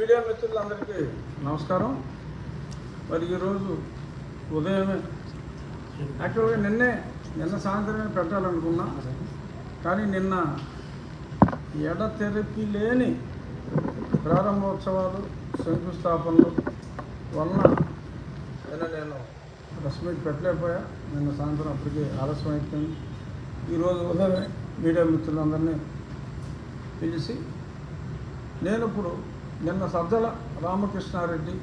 Media మిత్రులందరికీ నమస్కారం. మరి ఈరోజు ఉదయమే యాక్చువల్గా నిన్నే నిన్న సాయంత్రమే పెట్టాలనుకున్నా కానీ నిన్న ఎడతెరిపి లేని ప్రారంభోత్సవాలు శంకుస్థాపనలు వలన నిన్న నేను ప్రెస్ మీట్ పెట్టలేకపోయా. నిన్న సాయంత్రం అప్పటికే ఆలస్యం అయిపోయింది. ఈరోజు ఉదయమే మీడియా మిత్రులందరినీ పిలిచి నేను ఇప్పుడు నిన్న సజ్జల రామకృష్ణారెడ్డి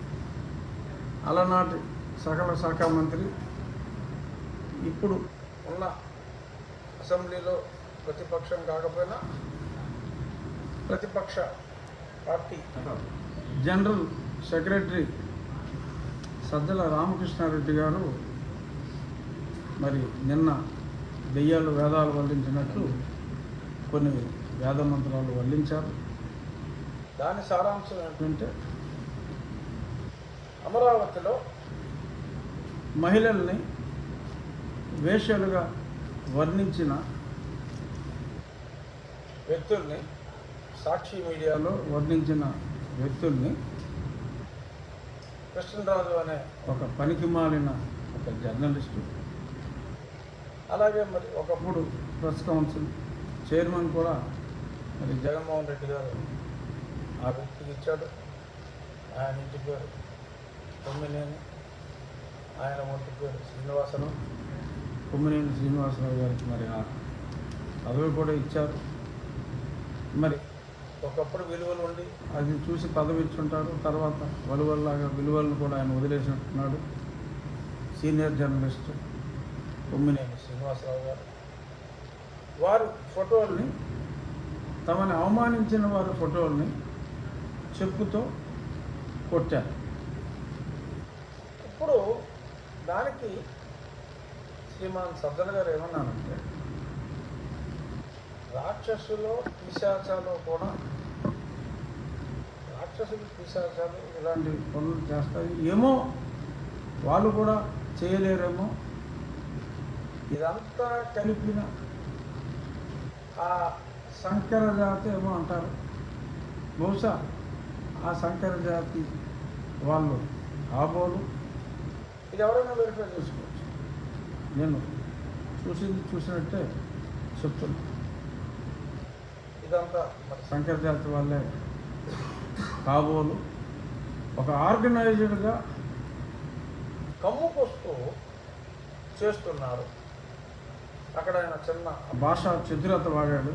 అలనాటి సకల శాఖ మంత్రి ఇప్పుడు ఉన్న అసెంబ్లీలో ప్రతిపక్షం కాకపోయినా ప్రతిపక్ష party general secretary Sajjala Ramakrishnareddy గారు మరి నిన్న దెయ్యాలు వేదాలు వల్లించినట్లు కొన్ని వేద మంత్రాలు వల్లించారు. దాని సారాంశం ఏంటంటే అమరావతిలో మహిళల్ని వేశ్యలుగా వర్ణించిన వ్యక్తుల్ని సాక్షి మీడియాలో వర్ణించిన వ్యక్తుల్ని కృష్ణరాజు అనే ఒక పనికి మాలిన ఒక జర్నలిస్టు అలాగే మరి ఒకప్పుడు ప్రెస్ కౌన్సిల్ చైర్మన్ కూడా మరి జగన్మోహన్ రెడ్డి గారు ఆ వ్యక్తికి ఇచ్చాడు ఆయన ఇంటి పేరు కొమ్మినేని. ఆయన ఒంటి పేరు శ్రీనివాసరావు కొమ్మినేని శ్రీనివాసరావు గారికి మరి ఆ పదవి కూడా ఇచ్చారు. మరి ఒకప్పుడు విలువలు ఉండి అది చూసి పదవి ఇచ్చుంటారు తర్వాత వలువల్లాగా విలువలను కూడా ఆయన వదిలేసినట్టున్నాడు. సీనియర్ జర్నలిస్ట్ కొమ్మినేని శ్రీనివాసరావు గారు. వారు ఫోటోల్ని తమని అవమానించిన వారి ఫోటోల్ని చెప్పుతో కొట్టారు. ఇప్పుడు దానికి శ్రీమాన్ సజ్జన గారు ఏమన్నారంటే రాక్షసులో పిశాచాలో కూడా రాక్షసులు పిశాచాలు ఇలాంటి పనులు చేస్తాయి. ఏమో వాళ్ళు కూడా చేయలేరేమో. ఇదంతా కలిపిన ఆ సంకర జాతి ఏమో అంటారు. బహుశా ఆ సంకర జాతి వాళ్ళు కాబోలు. ఇది ఎవరైనా వెరిఫై చేసుకోవచ్చు. నేను చూసింది చూసినట్టే చెప్తున్నా. ఇదంతా మరి సంకర జాతి వాళ్ళే కాబోలు. ఒక ఆర్గనైజ్డ్గా కమ్ముకొస్తూ చేస్తున్నారు. అక్కడ ఆయన చిన్న భాష చతురత వాడాడు.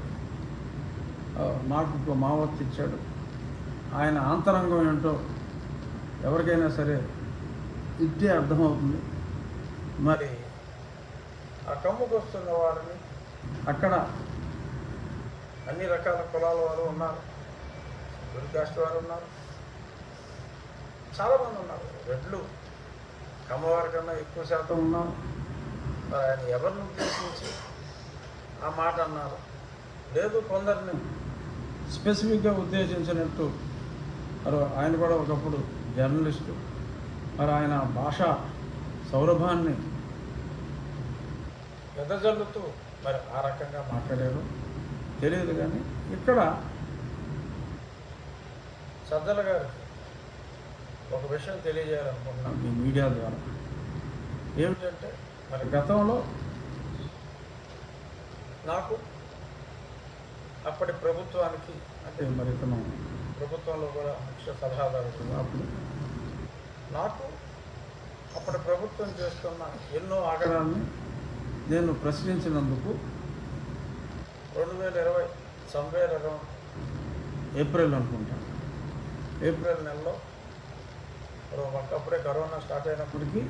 నాకు ఒక మావత్ ఇచ్చాడు ఆయన ఆంతరంగం ఏంటో ఎవరికైనా సరే ఇట్టే అర్థమవుతుంది. మరి ఆ కమ్ముకు వస్తున్న వారిని అక్కడ అన్ని రకాల కులాల వారు ఉన్నారు. గురికాస్ట్ వారు ఉన్నారు. చాలామంది ఉన్నారు. రెడ్లు కమ్మవారి కన్నా ఎక్కువ శాతం ఉన్నారు. మరి ఆయన ఎవరిని ఉద్దేశించి ఆ మాట అన్నారు? లేదు కొందరిని స్పెసిఫిక్గా ఉద్దేశించినట్టు మరి ఆయన కూడా ఒకప్పుడు జర్నలిస్టు. మరి ఆయన భాష సౌరభాన్ని వెదజల్లుతూ మరి ఆ రకంగా మాట్లాడారు. తెలియదు కానీ ఇక్కడ సజ్జల గారికి ఒక విషయం తెలియజేయాలనుకుంటున్నాను ఈ మీడియా ద్వారా. ఏమిటంటే మరి గతంలో నాకు అప్పటి ప్రభుత్వానికి అంటే మరి ఇతను ప్రభుత్వంలో కూడా ముఖ్య సలహాదారుడు అప్పుడు నాకు అప్పటి ప్రభుత్వం చేస్తున్న ఎన్నో ఆగడాన్ని నేను ప్రశ్నించినందుకు రెండు వేల ఇరవై సమ్వేర్ అరౌండ్ ఏప్రిల్ అనుకుంటాను ఏప్రిల్ నెలలో ఒకప్పుడే కరోనా స్టార్ట్ అయినప్పటికీ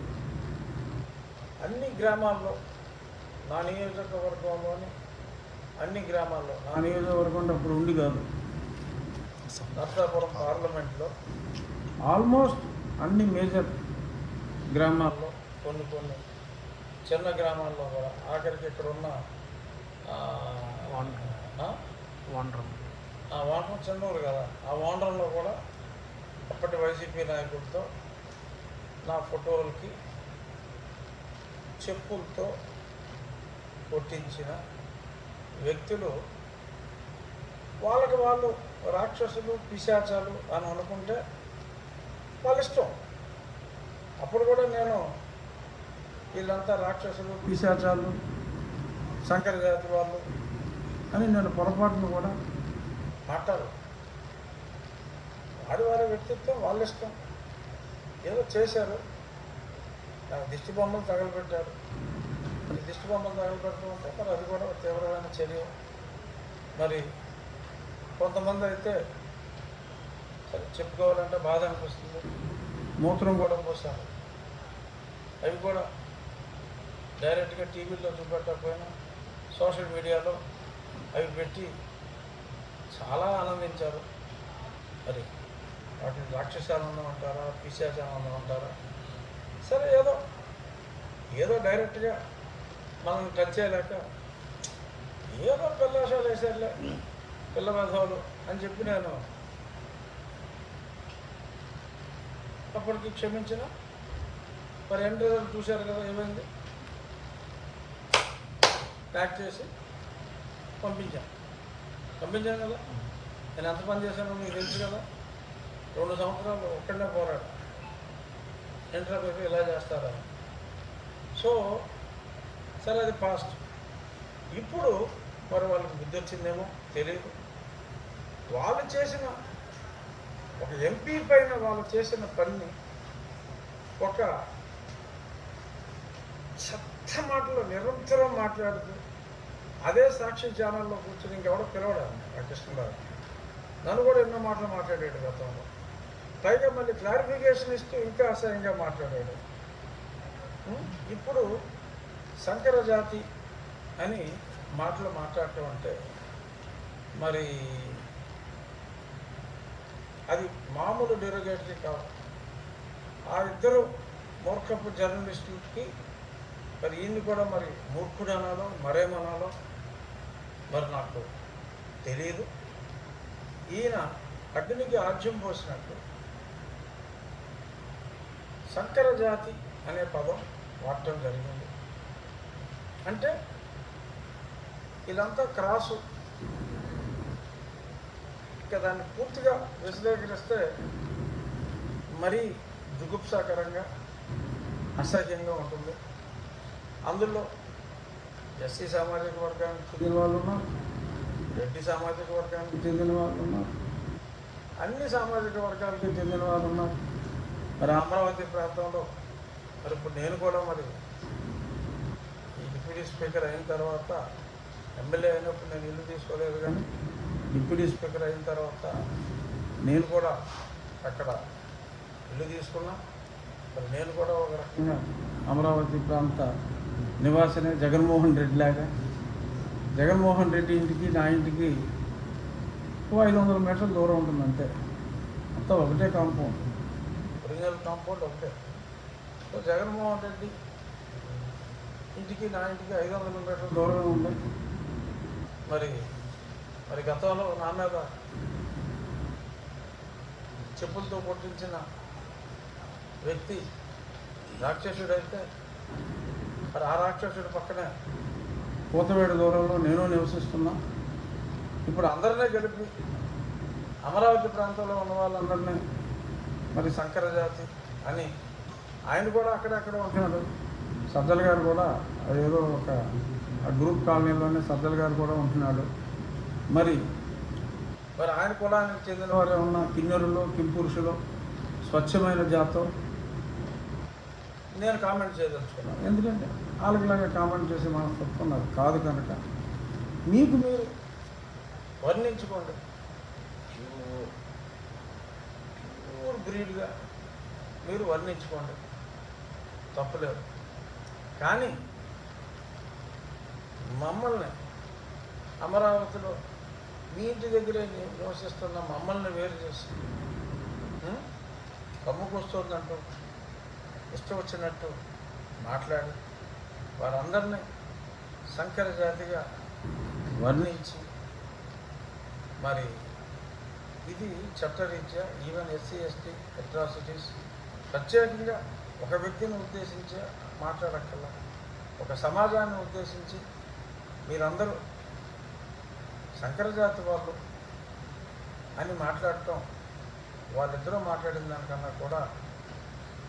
అన్ని గ్రామాల్లో నా నియోజకవర్గంలోని అన్ని గ్రామాల్లో నా నియోజకవర్గం అప్పుడు ఉండి కాదు. నర్సాపురం పార్లమెంట్లో ఆల్మోస్ట్ అన్ని మేజర్ గ్రామాల్లో కొన్ని కొన్ని చిన్న గ్రామాల్లో కూడా ఆఖరికి ఇక్కడ ఉన్న? వండరం ఆ? వాండ్రం చెన్నూరు కదా. ఆ వాండ్రంలో కూడా అప్పటి వైసీపీ నాయకులతో నా ఫోటోలకి చెప్పులతో కొట్టించిన వ్యక్తులు వాళ్ళకి వాళ్ళు రాక్షసులు పిశాచాలు అని అనుకుంటే వాళ్ళ ఇష్టం. అప్పుడు కూడా నేను వీళ్ళంతా రాక్షసులు పిశాచాలు శంకర జాతి వాళ్ళు అని నేను పొరపాటును కూడా మాట్లాడు వాడి వారి వ్యక్తిత్వం వాళ్ళ ఇష్టం. ఏదో చేశారు. నాకు దిష్టి బొమ్మలు తగలబెట్టారు. దిష్టి బొమ్మలు తగలబెట్టడం అంటే మరి అది కూడా తీవ్రమైన చర్య. మరి కొంతమంది అయితే సరే చెప్పుకోవాలంటే బాధ అనిపిస్తుంది. మూత్రం కూడా పోస్తారు అవి కూడా డైరెక్ట్గా టీవీలో చూపెట్టకపోయినా సోషల్ మీడియాలో అవి పెట్టి చాలా ఆనందించారు. మరి వాటిని రాక్షసానందం అంటారా పిశాచానందం అంటారా? సరే ఏదో ఏదో డైరెక్ట్గా మనం టచ్ చేయలేక ఏదో పిల్లశాలు వేసారులే పిల్ల అని చెప్పి నేను అప్పటికి క్షమించిన. మరి ఎండ్ రిజల్ట్ చూశారు కదా ఏమైంది? ప్యాక్ చేసి పంపించాను. పంపించాను కదా? నేను ఎంత పని చేశానో మీకు తెలుసు కదా. రెండు సంవత్సరాలు ఒక్కడనే పోరాడు. ఇంటర్ ఇలా చేస్తారా? సో సరే అది పాస్ట్. ఇప్పుడు మరి వాళ్ళకి బుద్ధి వచ్చిందేమో తెలియదు వాళ్ళు చేసిన ఒక ఎంపీ పైన వాళ్ళు చేసిన పని ఒక చెత్త మాటలు నిరంతరం మాట్లాడుతూ అదే సాక్షి ఛానల్లో కూర్చొని ఇంకెవడో పిలవడాను ఆ కృష్ణరావు నన్ను కూడా ఎన్నో మాటలు మాట్లాడాడు గతంలో. పైగా మళ్ళీ క్లారిఫికేషన్ ఇస్తూ ఇంకా అసహ్యంగా మాట్లాడాడు. ఇప్పుడు సంకర జాతి అని మాటలు మాట్లాడటం అంటే మరి అది మామూలు డెరోగేటరీ కాదు. ఆ ఇద్దరు మూర్ఖపు జర్నలిస్టులకి మరి ఈయన్ని కూడా మరి మూర్ఖుడు అనాలో మరేమనాలో మరి నాకు తెలియదు ఈయన అగ్నికి ఆజ్యం పోసినట్టు సంకర జాతి అనే పదం వాడటం జరిగింది. అంటే ఇదంతా క్రాసు. ఇంకా దాన్ని పూర్తిగా విశ్లేకరిస్తే మరీ జుగుప్సాకరంగా అసహ్యంగా ఉంటుంది. అందులో ఎస్సీ సామాజిక వర్గానికి చెందిన వాళ్ళు ఉన్నారు రెడ్డి సామాజిక వర్గానికి చెందిన వాళ్ళు ఉన్నారు అన్ని సామాజిక వర్గాలకి చెందిన వాళ్ళు ఉన్నారు. మరి అమరావతి ప్రాంతంలో మరి ఇప్పుడు నేను కూడా మరి ఈ డిప్యూటీ స్పీకర్ అయిన తర్వాత ఎమ్మెల్యే అయినప్పుడు నేను ఇల్లు తీసుకోలేదు కానీ డిప్యూటీ స్పీకర్ అయిన తర్వాత నేను కూడా అక్కడ ఇల్లు తీసుకున్నా. మరి నేను కూడా ఒక రకంగా అమరావతి ప్రాంత నివాసనే జగన్మోహన్ రెడ్డి లాగా. జగన్మోహన్ రెడ్డి ఇంటికి నా ఇంటికి ఐదు వందల మీటర్ల దూరం ఉంటుంది అంతే. మొత్తం ఒకటే కాంపౌండ్. ఒరిజినల్ కాంపౌండ్ ఒకటే. సో జగన్మోహన్ రెడ్డి ఇంటికి నా ఇంటికి ఐదు వందల మీటర్ల దూరమే ఉంది. మరి మరి గతంలో నా మీద చెప్పులతో కొట్టించిన వ్యక్తి రాక్షసుడైతే మరి ఆ రాక్షసుడి పక్కనే పూతవేడు దూరంలో నేను నివసిస్తున్నా. ఇప్పుడు అందరినీ గెలిపి అమరావతి ప్రాంతంలో ఉన్న వాళ్ళందరినీ మరి సంకరజాతి అని ఆయన కూడా అక్కడక్కడ ఉంటున్నాడు. సజ్జల గారు కూడా ఏదో ఒక గ్రూప్ కాలనీలోనే సజ్జల గారు కూడా ఉంటున్నాడు. మరి మరి ఆయన కులానికి చెందిన వారే ఉన్న కిన్నెరులు కింపురుషులు స్వచ్ఛమైన జాతం? నేను కామెంట్ చేయదలుచుకున్నాను. ఎందుకంటే వాళ్ళకిలాగా కామెంట్ చేసి మనస్తత్వం నాకు కాదు కనుక మీకు మీరు వర్ణించుకోండి. ప్యూర్ ప్యూర్ బ్రీడ్గా మీరు వర్ణించుకోండి. తప్పలేదు. కానీ మమ్మల్ని అమరావతిలో మీ ఇంటి దగ్గరే నివసిస్తున్న మమ్మల్ని వేరు చేసి కమ్ముకొస్తుందంటూ ఇష్టం వచ్చినట్టు మాట్లాడి వారందరినీ సంకర జాతిగా వర్ణించి మరి ఇది చట్టరీత్యా ఈవెన్ ఎస్సీ ఎస్టీ అట్రాసిటీస్ ప్రత్యేకంగా ఒక వ్యక్తిని ఉద్దేశించి మాట్లాడక్కల ఒక సమాజాన్ని ఉద్దేశించి మీరందరూ శంకరజాతి వాళ్ళు అని మాట్లాడటం వాళ్ళిద్దరూ మాట్లాడిన దానికన్నా కూడా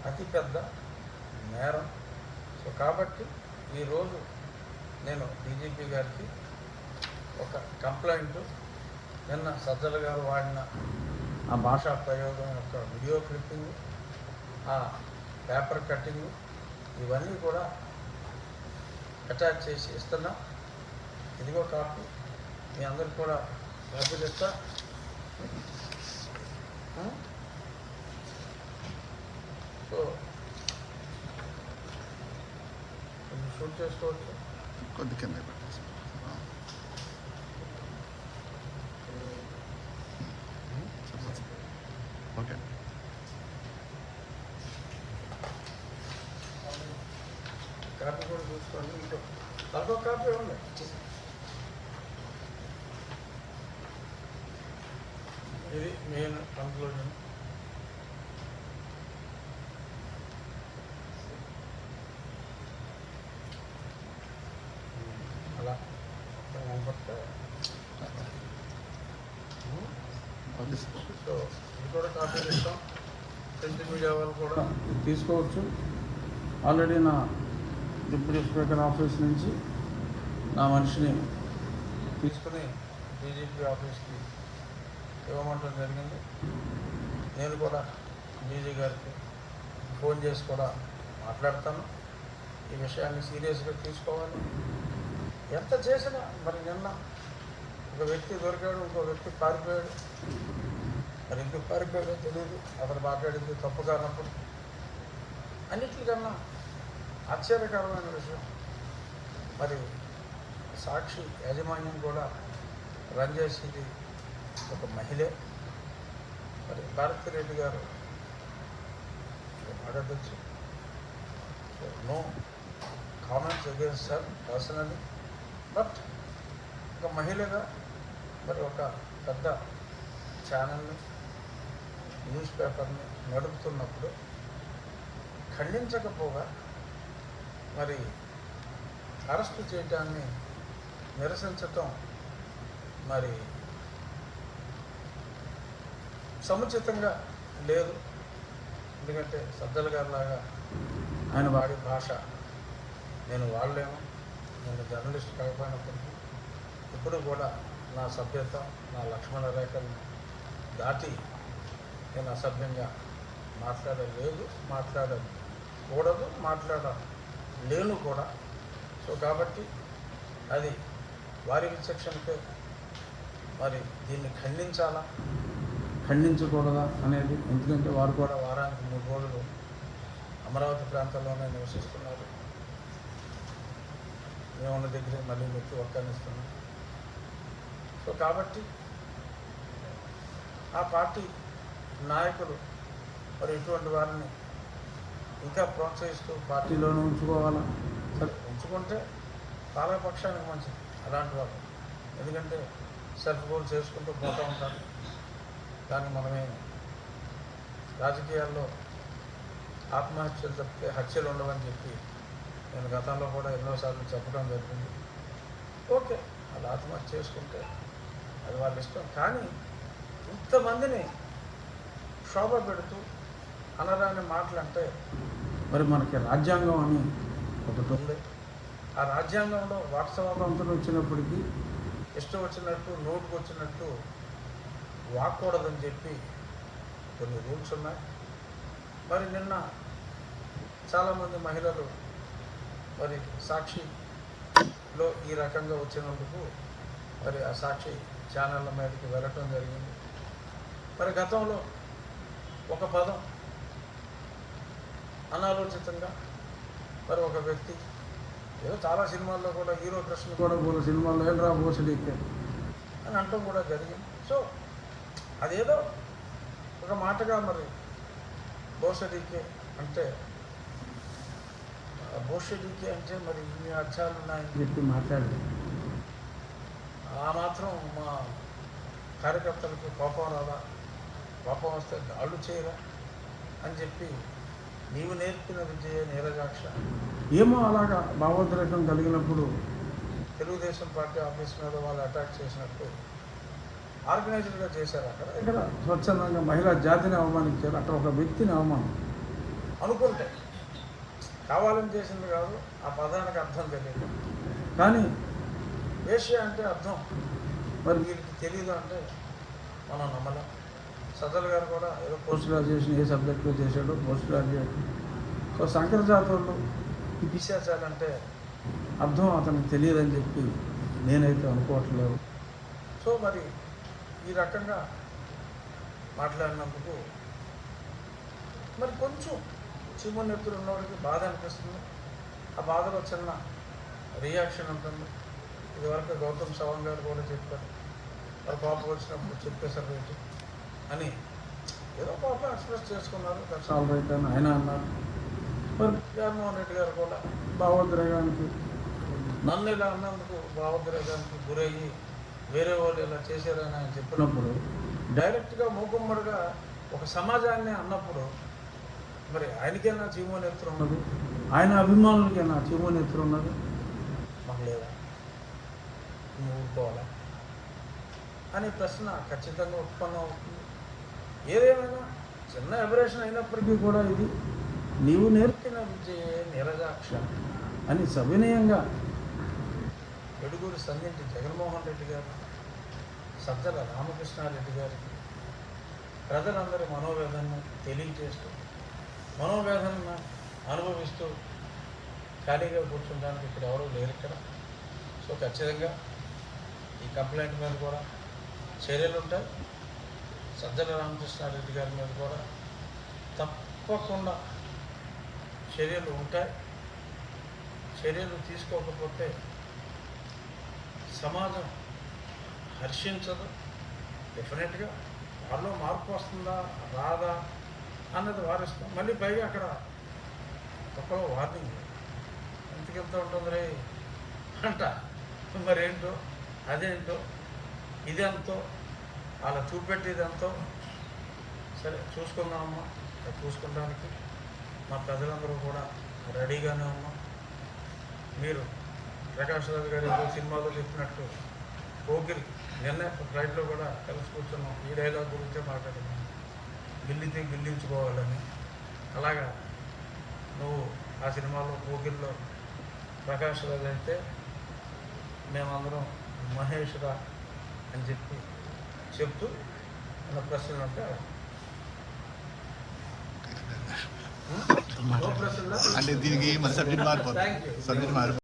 అతి పెద్ద నేరం. సో కాబట్టి ఈరోజు నేను డీజీపీ గారికి ఒక కంప్లైంట్. నిన్న సజ్జల గారు వాడిన ఆ భాషా ప్రయోగం యొక్క వీడియో క్లిప్పింగ్ ఆ పేపర్ కట్టింగ్ ఇవన్నీ కూడా అటాచ్ చేసి ఇస్తున్నా. ఇదిగో కాపీ. మీ అందరికి కూడా ఇస్తా ఆ? సో కొంచెం షూట్ చేసుకోవచ్చు. కొద్ది కింద పెట్టేసి. ఓకే. కాపీ కూడా చూసుకోండి. ఇంకో కాపీ ఉంది ఇది మెయిన్ కంక్లూజన్ అలా మొత్తం కనపడితే ఓకే సార్ సో ఇది కూడా కాపీ ఇస్తాం ప్రింట్ మీడియా వాళ్ళు కూడా తీసుకోవచ్చు. ఆల్రెడీ నా డిప్యూటీ స్పీకర్ ఆఫీస్ నుంచి నా మనిషిని తీసుకుని డీజీపీ ఆఫీస్కి ఇవ్వమంటం జరిగింది. నేను కూడా డీజీ గారికి ఫోన్ చేసి కూడా మాట్లాడతాను. ఈ విషయాన్ని సీరియస్గా తీసుకోవాలి. ఎంత చేసినా మరి నిన్న ఒక వ్యక్తి దొరికాడు ఇంకో వ్యక్తి పారిపోయాడు. మరి ఎందుకు పారిపోయాడో తెలియదు అతను మాట్లాడింది తప్పు కానప్పుడు. అన్నిటికన్నా ఆశ్చర్యకరమైన విషయం. మరి సాక్షి యాజమాన్యం కూడా రన్ చేసేది ఒక మహిళే. మరి భారతి రెడ్డి గారు అడగచ్చు. So no comments against sir personally. But ఒక మహిళగా మరి ఒక పెద్ద ఛానల్ని న్యూస్ పేపర్ని నడుపుతున్నప్పుడు ఖండించకపోగా మరి అరెస్టు చేయటాన్ని నిరసించటం మరి సముచితంగా లేదు. ఎందుకంటే సజ్జల గారు లాగా ఆయన వాడి భాష నేను వాడలేము నేను జర్నలిస్ట్ కాకపోయినప్పటికీ ఇప్పుడు కూడా నా సభ్యత నా లక్ష్మణ రేఖను దాటి నేను అసభ్యంగా మాట్లాడలేదు మాట్లాడకూడదు మాట్లాడలేను కూడా. సో కాబట్టి అది వారి విచక్షణకే. మరి దీన్ని ఖండించాలా? ఖండించకూడదా అనేది? ఎందుకంటే వారు కూడా వారానికి మూడు రోజులు అమరావతి ప్రాంతంలోనే నివసిస్తున్నారు. మేమున్న దగ్గరే మళ్ళీ మీకు ఒక్కనిస్తున్నాం సో కాబట్టి ఆ పార్టీ నాయకులు మరి ఇటువంటి వారిని ఇంకా ప్రోత్సహిస్తూ పార్టీలోనే ఉంచుకోవాలా? సరే ఉంచుకుంటే పాలకపక్షానికి మంచిది అలాంటి వాళ్ళు. ఎందుకంటే సెల్ఫ్ గోల్ చేసుకుంటూ పోతూ ఉంటారు. కానీ మనమే రాజకీయాల్లో ఆత్మహత్యలు తప్పితే హత్యలు ఉండవని చెప్పి నేను గతంలో కూడా ఎన్నోసార్లు చెప్పడం జరిగింది. ఓకే వాళ్ళు ఆత్మహత్య చేసుకుంటే అది వాళ్ళ ఇష్టం. కానీ ఇంతమందిని శోభ పెడుతూ అనరాని మాటలు అంటే మరి మనకి రాజ్యాంగం అని ఒకటి ఉంది. ఆ రాజ్యాంగంలో వాట్సవాదంతులు వచ్చినప్పటికీ ఇష్టం వచ్చినట్టు నోటుకు వచ్చినట్టు వాక్కూడదని చెప్పి కొన్ని రూల్స్ ఉన్నాయి. మరి నిన్న చాలామంది మహిళలు మరి సాక్షిలో ఈ రకంగా వచ్చినందుకు మరి ఆ సాక్షి ఛానళ్ళ మీదకి వెళ్ళటం జరిగింది. మరి గతంలో ఒక పదం అనాలోచితంగా మరి ఒక వ్యక్తి ఏదో చాలా సినిమాల్లో కూడా హీరో కృష్ణ కూడా కూడా సినిమాల్లో ఏం రా అని అంటాం కూడా జరిగింది. సో అదేదో ఒక మాటగా మరి బోసడీకే అంటే బోషడీకే అంటే మరి ఇన్ని అర్థాలు ఉన్నాయని చెప్పి మాట్లాడలేదు ఆ మాత్రం మా కార్యకర్తలకు కోపం రాదా? కోపం వస్తే గాళ్ళు చేయరా? అని చెప్పి నీవు నేర్పిన విద్య నీరజాక్ష. ఏమో అలాగా భావోద్రేకం కలిగినప్పుడు తెలుగుదేశం పార్టీ ఆఫీస్ మీద వాళ్ళు అటాక్ చేసినట్టు ఆర్గనైజ్డ్గా చేశారు అక్కడ. ఇక్కడ స్వచ్ఛందంగా మహిళా జాతిని అవమానించారు. అక్కడ ఒక వ్యక్తిని అవమానం. అనుకుంటే కావాలని చేసింది కాదు ఆ పదానికి అర్థం తెలియదు. కానీ ఏషియా అంటే అర్థం. మరి వీరికి తెలియదు అంటే మనం నమ్మలేం. సదల్ గారు కూడా ఏదో పోస్ట్ గ్రాడ్యుయేషన్ ఏ సబ్జెక్టులో చేశాడో పోస్ట్ గ్రాడ్యుయేషన్ సో శంకర జాతరలో అర్థం అతనికి తెలియదని చెప్పి నేనైతే అనుకోవట్లేదు. సో మరి ఈ రకంగా మాట్లాడినందుకు మరి కొంచెం చిమ్మ నెత్తులు ఉన్నవాడికి బాధ అనిపిస్తుంది. ఆ బాధలో చిన్న రియాక్షన్ ఉంటుంది. ఇదివరకు గౌతమ్ సవాంగ్ గారు కూడా చెప్పారు. మరి పాప వచ్చినప్పుడు చెప్పేశారు రేటు అని ఏదో పాప ఎక్స్ప్రెస్ చేసుకున్నారు. దట్స్ ఆల్ రైట్ అని ఆయన అన్నారు. మరి జగన్మోహన్ రెడ్డి గారు కూడా భావోద్రేగానికి నన్ను ఇలా అన్నందుకు భావోద్రేగానికి గురయ్యి వేరే వాళ్ళు ఇలా చేశారని ఆయన చెప్పినప్పుడు డైరెక్ట్గా మూకుమ్మడిగా ఒక సమాజాన్ని అన్నప్పుడు మరి ఆయనకైనా చీమోనేత్రం ఉన్నది? ఆయన అభిమానులకైనా చీమోనేత్రం ఉన్నది? మాకు లేదా? నువ్వు ఊరుకోవాలా అనే ప్రశ్న ఖచ్చితంగా ఉత్పన్నం అవుతుంది. ఏదేమైనా చిన్న ఎబరేషన్ అయినప్పటికీ కూడా ఇది నీవు నేర్పిన విజయే నీరజాక్ష అని సవినయంగా ఎడుగురు సంధించి జగన్మోహన్ రెడ్డి గారు సజ్జల రామకృష్ణారెడ్డి గారికి ప్రజలందరి మనోవేదనను తెలియజేస్తూ మనోవేదనను అనుభవిస్తూ ఖాళీగా కూర్చుంటానికి ఇక్కడ ఎవరూ లేరు ఇక్కడ. సో ఖచ్చితంగా ఈ కంప్లైంట్ మీద కూడా చర్యలు ఉంటాయి. సజ్జల రామకృష్ణారెడ్డి గారి మీద కూడా తప్పకుండా చర్యలు ఉంటాయి. చర్యలు తీసుకోకపోతే సమాజం హర్షించదు. డెఫినెట్గా వాళ్ళు మార్పు వస్తుందా రాదా అన్నది వారిస్తాం. మళ్ళీ పైగా అక్కడ ఒక్కలో వార్నింగ్ ఎంతకెంత ఉంటుంది రే అంట. మరేంటో అదేంటో ఇదెంతో అలా చూపెట్టేదంతో సరే చూసుకుందామమ్మా. అది చూసుకోవడానికి మా ప్రజలందరూ కూడా రెడీగానే ఉన్నాం. మీరు ప్రకాష్ రాజు గారి సినిమాలో చెప్పినట్టు పోకిరి నిన్న ఫ్లైట్లో కూడా కలిసి కూర్చున్నాం. ఈ డైలాగ్ గురించే మాట్లాడున్నాం గిల్లితే గిల్లించుకోవాలని. అలాగా నువ్వు ఆ సినిమాలో పోకిరిలో ప్రకాష్ రాజు అయితే మేమందరం మహేష్ రా అని చెప్పి చెప్తూ నో ప్రశ్నలా అంటే దీనికి మన సబ్జెక్ట్ మారిపోతుంది. సబ్జెక్ట్ మారిపోతుంది